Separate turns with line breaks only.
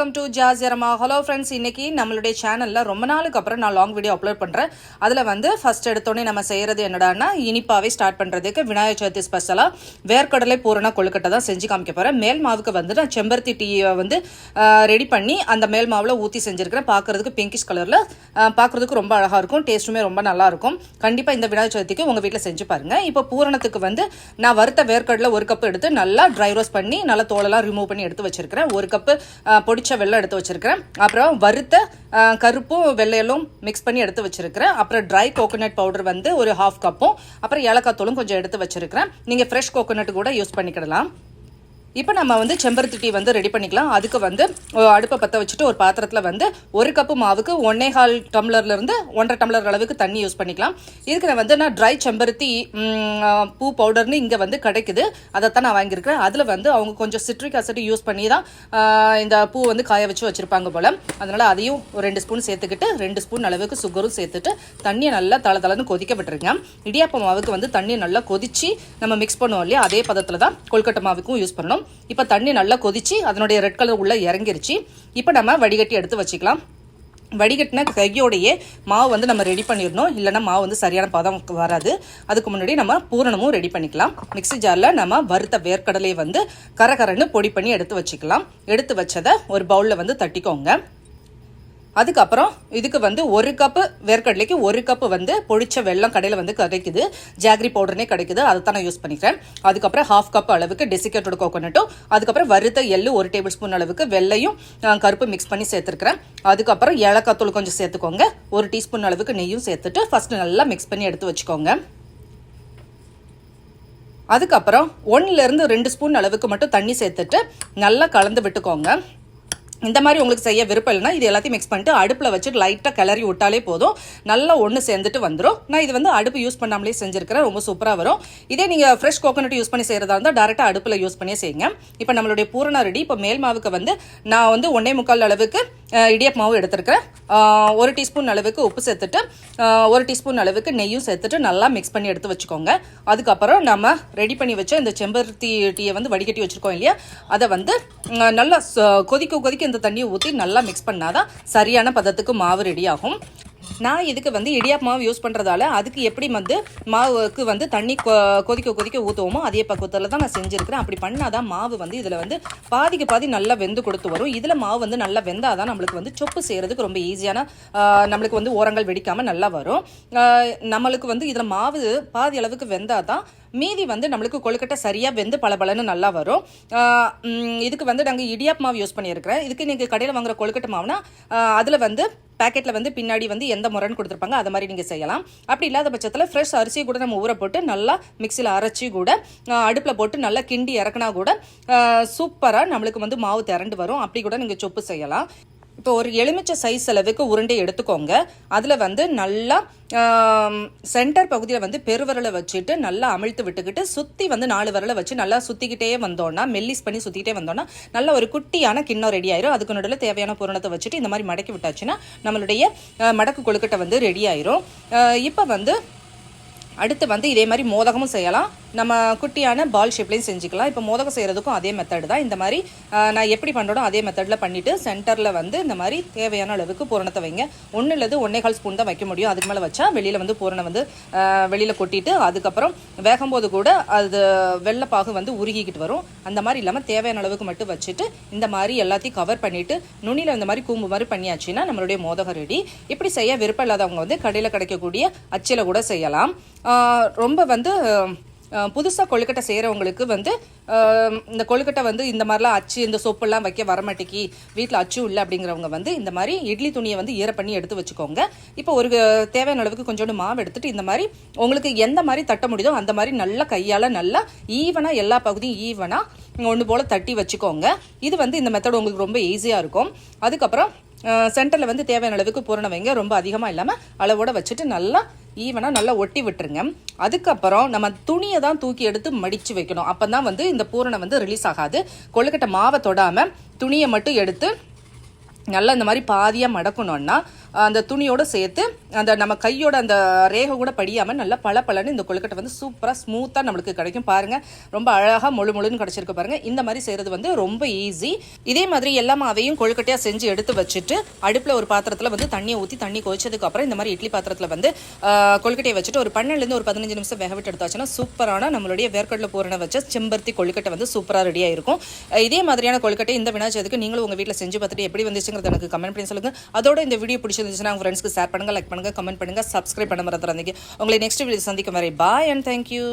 Welcome to ஜாசியரமா hello friends இன்னைக்கு நம்மளுடைய சேனலில் ரொம்ப நாளுக்கு அப்புறம் நான் லாங் வீடியோ அப்லோட் பண்ணுறேன் அதில் வந்து ஃபர்ஸ்ட் எடுத்தோடனே நம்ம செய்கிறது என்னடான்னா இனிப்பாவே ஸ்டார்ட் பண்ணுறதுக்கு விநாயகர் சதுர்த்தி ஸ்பெஷலாக வேர்க்கடலை பூரண கொழுக்கட்டை தான் செஞ்சு காமிக்க போகிறேன் மேல் மாவுக்கு வந்து நான் செம்பருத்தி டீயை வந்து ரெடி பண்ணி அந்த மேல் மாவில் ஊற்றி செஞ்சுருக்கிறேன். பார்க்குறதுக்கு பிங்கிஷ் கலரில் பார்க்குறதுக்கு ரொம்ப அழகாக இருக்கும். டேஸ்ட்டுமே ரொம்ப நல்லாயிருக்கும் கண்டிப்பாக இந்த விநாயகர் சதுர்த்திக்கு உங்கள் வீட்டில் செஞ்சு பாருங்கள் இப்போ பூரணத்துக்கு வந்து நான் வறுத்த வேர்க்கடலை ஒரு கப் எடுத்து நல்லா ட்ரை ரோஸ்ட் பண்ணி நல்லா தோலெல்லாம் ரிமூவ் பண்ணி எடுத்து வச்சிருக்கிறேன். ஒரு கப்பு பொடிச்ச வெள்ளம் எடுத்து வச்சிருக்கிறேன். அப்புறம் வறுத்த கருப்பும் வெள்ளையலும் மிக்ஸ் பண்ணி எடுத்து வச்சிருக்கிறேன். அப்புறம் ட்ரை கோகோனட் பவுடர் வந்து ஒரு ஹாஃப் கப்பும் அப்புறம் ஏலக்காய் தூளும் கொஞ்சம் எடுத்து வச்சுருக்கிறேன். நீங்கள் ஃப்ரெஷ் கோகோனட் கூட யூஸ் பண்ணிக்கிடலாம். இப்போ நம்ம வந்து செம்பருத்தி டீ வந்து ரெடி பண்ணிக்கலாம். அதுக்கு வந்து அடுப்பை பற்ற வச்சுட்டு ஒரு பாத்திரத்தில் வந்து ஒரு கப்பு மாவுக்கு ஒன்னே கால் டம்ளர்லேருந்து ஒன்றரை டம்ளர் அளவுக்கு தண்ணி யூஸ் பண்ணிக்கலாம். இதுக்கு நான் வந்து நான் ட்ரை செம்பருத்தி பூ பவுடர்னு இங்கே வந்து கிடைக்குது. அதைத்தான் நான் வாங்கியிருக்கிறேன். அதில் வந்து அவங்க கொஞ்சம் சிட்ரிக் அசிட் யூஸ் பண்ணி தான் இந்த பூ வந்து காய வச்சு வச்சுருப்பாங்க போல். அதனால் அதையும் ஒரு ரெண்டு ஸ்பூன் சேர்த்துக்கிட்டு ரெண்டு ஸ்பூன் அளவுக்கு சுகரும் சேர்த்துட்டு தண்ணியை நல்லா தள தளன்னு கொதிக்க விட்டுருங்க. இடியாப்ப மாவுக்கு வந்து தண்ணி நல்லா கொதிச்சு நம்ம மிக்ஸ் பண்ணுவோம் இல்லையா? அதே பதத்தில் தான் கொல்கட்டை மாவுக்கும் யூஸ் பண்ணணும். இப்போ தண்ணி நல்லா கொதிச்சு அதனுடைய ரெட் கலர் உள்ளே இறங்கிருச்சு. இப்போ நம்ம வடிகட்டி எடுத்து வச்சுக்கலாம். வடிகட்டின கையோடையே மாவு வந்து நம்ம ரெடி பண்ணிடணும். இல்லைன்னா மாவு வந்து சரியான பதம் வராது. அதுக்கு முன்னாடி நம்ம பூரணமும் ரெடி பண்ணிக்கலாம். மிக்ஸி ஜாரில் நம்ம வறுத்த வேர்க்கடலையை வந்து கரகரன்னு பொடி பண்ணி எடுத்து வச்சுக்கலாம். எடுத்து வச்சதை ஒரு பவுலில் வந்து தட்டிக்கோங்க. அதுக்கப்புறம் இதுக்கு வந்து ஒரு கப்பு வேர்க்கடலைக்கு ஒரு கப்பு வந்து பொழிச்ச வெல்லம் கடையில் வந்து கிடைக்குது. ஜாகரி பவுடர்னே கிடைக்குது. அதை தான் நான் யூஸ் பண்ணிக்கிறேன். அதுக்கப்புறம் ஹாஃப் கப் அளவுக்கு டெசிகேட்டட் கோகோனட்டும் அதுக்கப்புறம் வறுத்த எள்ளு ஒரு டேபிள் ஸ்பூன் அளவுக்கு வெள்ளையும் கருப்பு மிக்ஸ் பண்ணி சேர்த்துருக்கிறேன். அதுக்கப்புறம் ஏலக்காய் தூள் கொஞ்சம் சேர்த்துக்கோங்க. ஒரு டீஸ்பூன் அளவுக்கு நெய்யும் சேர்த்துட்டு ஃபஸ்ட்டு நல்லா மிக்ஸ் பண்ணி எடுத்து வச்சுக்கோங்க. அதுக்கப்புறம் ஒன்றுலேருந்து ரெண்டு ஸ்பூன் அளவுக்கு மட்டும் தண்ணி சேர்த்துட்டு நல்லா கலந்து விட்டுக்கோங்க. இந்த மாதிரி உங்களுக்கு செய்ய விருப்பம் இல்லைன்னா இது எல்லாத்தையும் மிக்ஸ் பண்ணிட்டு அடுப்பில் வச்சு லைட்டாக கிளறி விட்டாலே போதும். நல்லா ஒன்று சேர்ந்துட்டு வந்துடும் நான் இது வந்து அடுப்பு யூஸ் பண்ணாமலே செஞ்சுருக்கிறேன். ரொம்ப சூப்பராக வரும். இதே நீங்கள் ஃப்ரெஷ் கோகோனட் யூஸ் பண்ணி செய்கிறதா இருந்தால் டேரெக்டாக அடுப்பில் யூஸ் பண்ணியே செய்யுங்க. இப்போ நம்மளுடைய பூரணா ரெடி இப்போ மேல் மாவுக்கு வந்து நான் வந்து ஒன்றே முக்கால் அளவுக்கு அஹ், மாவு எடுத்திருக்கிறேன். ஒரு டீஸ்பூன் அளவுக்கு உப்பு சேர்த்துட்டு ஒரு டீஸ்பூன் அளவுக்கு நெய்யும் சேர்த்துட்டு நல்லா மிக்ஸ் பண்ணி எடுத்து வச்சுக்கோங்க. அதுக்கப்புறம் நம்ம ரெடி பண்ணி வச்ச இந்த செம்பருத்தி டீயை வந்து வடிகட்டி வச்சுருக்கோம் இல்லையா? அதை வந்து நல்லா கொதிக்க கொதிக்க இந்த தண்ணியை ஊற்றி நல்லா மிக்ஸ் பண்ணாதான் சரியான பதத்துக்கு மாவு ரெடி ஆகும். நான் இதுக்கு வந்து இடியாப்பு மாவு யூஸ் பண்ணுறதால அதுக்கு எப்படி வந்து மாவுக்கு வந்து தண்ணி கொ கொதிக்க கொதிக்க ஊற்றுவோமோ அதே பக்குவத்தில் தான் நான் செஞ்சுருக்கிறேன். அப்படி பண்ணாதான் மாவு வந்து இதில் வந்து பாதிக்கு பாதி நல்லா வெந்து கொடுத்து வரும். இதில் மாவு வந்து நல்லா வெந்தால் தான் நம்மளுக்கு வந்து சொப்பு செய்கிறதுக்கு ரொம்ப ஈஸியான நம்மளுக்கு வந்து ஓரங்கள் வெடிக்காமல் நல்லா வரும். நம்மளுக்கு வந்து இதில் மாவு பாதி அளவுக்கு வெந்தால் தான் மீதி வந்து நம்மளுக்கு கொழுக்கட்டை சரியாக வெந்து பளபளன்னு நல்லா வரும். இதுக்கு வந்து நாங்கள் இடியாப் மாவு யூஸ் பண்ணியிருக்கிறேன். இதுக்கு நீங்கள் கடையில் வாங்குற கொழுக்கட்டை மாவுனா அதில் வந்து பேக்கெட்டில் வந்து பின்னாடி வந்து எந்த முறைன்னு கொடுத்துருப்பாங்க அதை மாதிரி நீங்கள் செய்யலாம். அப்படி இல்லாத பட்சத்தில் ஃப்ரெஷ் அரிசி கூட நம்ம ஊற போட்டு நல்லா மிக்சியில் அரைச்சி கூட அடுப்பில் போட்டு நல்லா கிண்டி இறக்குனா கூட சூப்பராக நம்மளுக்கு வந்து மாவு திரண்டு வரும். அப்படி கூட நீங்கள் சொப்பு செய்யலாம். இப்போ ஒரு எலுமிச்சை சைஸ் அளவுக்கு உருண்டை எடுத்துக்கோங்க. அதில் வந்து நல்லா சென்டர் பகுதியில் வந்து பெருவரலை வச்சுட்டு நல்லா அமிழ்த்து விட்டுக்கிட்டு சுற்றி வந்து நாலு விரலை வச்சு நல்லா சுற்றிக்கிட்டே வந்தோன்னா மெல்லிஸ் பண்ணி சுற்றிக்கிட்டே வந்தோன்னா நல்ல ஒரு குட்டியான கிண்ணம் ரெடி ஆயிரும். அதுக்கு நடுவில் தேவையான பூரணத்தை வச்சுட்டு இந்த மாதிரி மடக்கி விட்டாச்சுன்னா நம்மளுடைய மடக்கு கொழுக்கட்டை வந்து ரெடி ஆயிரும். இப்போ வந்து அடுத்து வந்து இதே மாதிரி மோதகமும் செய்யலாம். நம்ம குட்டியான பால் ஷேப்லேயும் செஞ்சுக்கலாம். இப்போ மோதகம் செய்கிறதுக்கும் அதே மெத்தட் தான். இந்த மாதிரி நான் எப்படி பண்ணுறோம் அதே மெத்தடில் பண்ணிவிட்டு சென்டரில் வந்து இந்த மாதிரி தேவையான அளவுக்கு பூரணத்தை வைங்க. ஒன்று இல்லது ஒன்றே கால் ஸ்பூன் தான் வைக்க முடியும். அதுக்கு மேலே வச்சா வெளியில் வந்து பூரணை வந்து வெளியில் கொட்டிட்டு அதுக்கப்புறம் வேகும்போது கூட அது வெள்ளைப்பாகு வந்து உருகிக்கிட்டு வரும். அந்த மாதிரி இல்லாமல் தேவையான அளவுக்கு மட்டும் வச்சுட்டு இந்த மாதிரி எல்லாத்தையும் கவர் பண்ணிவிட்டு நுனியில் இந்த மாதிரி கூம்பு மாதிரி பண்ணியாச்சுன்னா நம்மளுடைய மோதகம் ரெடி இப்படி செய்ய விருப்பம் இல்லாதவங்க வந்து கடையில் கிடைக்கக்கூடிய அச்சில் கூட செய்யலாம். ரொம்ப வந்து புதுசாக கொழுக்கட்டை செய்கிறவங்களுக்கு வந்து இந்த கொழுக்கட்டை வந்து இந்த மாதிரிலாம் அச்சு இந்த சொப்பெல்லாம் வைக்க வரமாட்டேக்கி வீட்டில் அச்சு இல்லை அப்படிங்கிறவங்க வந்து இந்த மாதிரி இட்லி துணியை வந்து ஈர பண்ணி எடுத்து வச்சுக்கோங்க. இப்போ ஒரு தேவையான அளவுக்கு கொஞ்சோண்டு மாவு எடுத்துட்டு இந்த மாதிரி உங்களுக்கு எந்த மாதிரி தட்ட முடியுதோ அந்த மாதிரி நல்லா கையால் நல்லா ஈவனாக எல்லா பகுதியும் ஈவனாக ஒன்று போல் தட்டி வச்சுக்கோங்க. இது வந்து இந்த மெத்தட் உங்களுக்கு ரொம்ப ஈஸியாக இருக்கும். அதுக்கப்புறம் சென்டரில் வந்து தேவையான அளவுக்கு பூரணம் வைங்க. ரொம்ப அதிகமாக இல்லாமல் அளவோட வச்சுட்டு நல்லா ஈவனாக நல்லா ஒட்டி விட்டுருங்க. அதுக்கப்புறம் நம்ம துணியை தான் தூக்கி எடுத்து மடித்து வைக்கணும். அப்போ தான் வந்து இந்த பூரணம் வந்து ரிலீஸ் ஆகாது. கொழுக்கட்டை மாவை தொடாமல் துணியை மட்டும் எடுத்து நல்லா இந்த மாதிரி பாதியாக மடக்கணும்னா அந்த துணியோடு சேர்த்து அந்த நம்ம கையோட அந்த ரேகை கூட படியாமல் நல்லா பல பலன்னு இந்த கொழுக்கட்டை வந்து சூப்பராக ஸ்மூத்தாக நம்மளுக்கு கிடைக்கும். பாருங்கள் ரொம்ப அழகாக முழு முழுன்னு கிடச்சிருக்கு பாருங்கள் இந்த மாதிரி செய்கிறது வந்து ரொம்ப ஈஸி இதே மாதிரி எல்லா மாவையும் கொழுக்கட்டையாக செஞ்சு எடுத்து வச்சுட்டு அடுப்பில் ஒரு பாத்திரத்தில் வந்து தண்ணியை ஊற்றி தண்ணி கொதிச்சதுக்கு அப்புறம் இந்த மாதிரி இட்லி பாத்திரத்தில் வந்து கொழுக்கட்டையை வச்சுட்டு ஒரு பன்னெண்டுலேருந்து ஒரு பதினஞ்சு நிமிஷம் வேக விட்டு எடுத்தாச்சுன்னா சூப்பரான நம்மளுடைய வேர்க்கடலை பூரணை வச்ச செம்பருத்தி கொழுக்கட்டை வந்து சூப்பராக ரெடியாக இருக்கும் இதே மாதிரியான கொழுக்கட்டை இந்த வினாச்சதுக்கு நீங்களும் உங்கள் வீட்டில் செஞ்சு பார்த்துட்டு எப்படி வந்துச்சுங்கிறது எனக்கு கமெண்ட் பண்ணி சொல்லுங்கள் அதோட இந்த வீடியோ பிடிச்சிருந்துச்சுன்னா உங்கள் ஃப்ரெண்ட்ஸ்க்கு ஷேர் பண்ணுங்கள் லைக் பண்ணுங்கள் கமெண்ட் பண்ணுங்கள் சப்ஸ்கிரைப் பண்ண மறந்துடாதீங்க. உங்களை நெக்ஸ்ட் வீடியோ சந்திக்கும் வரை பாய் அண்ட் தேங்க்யூ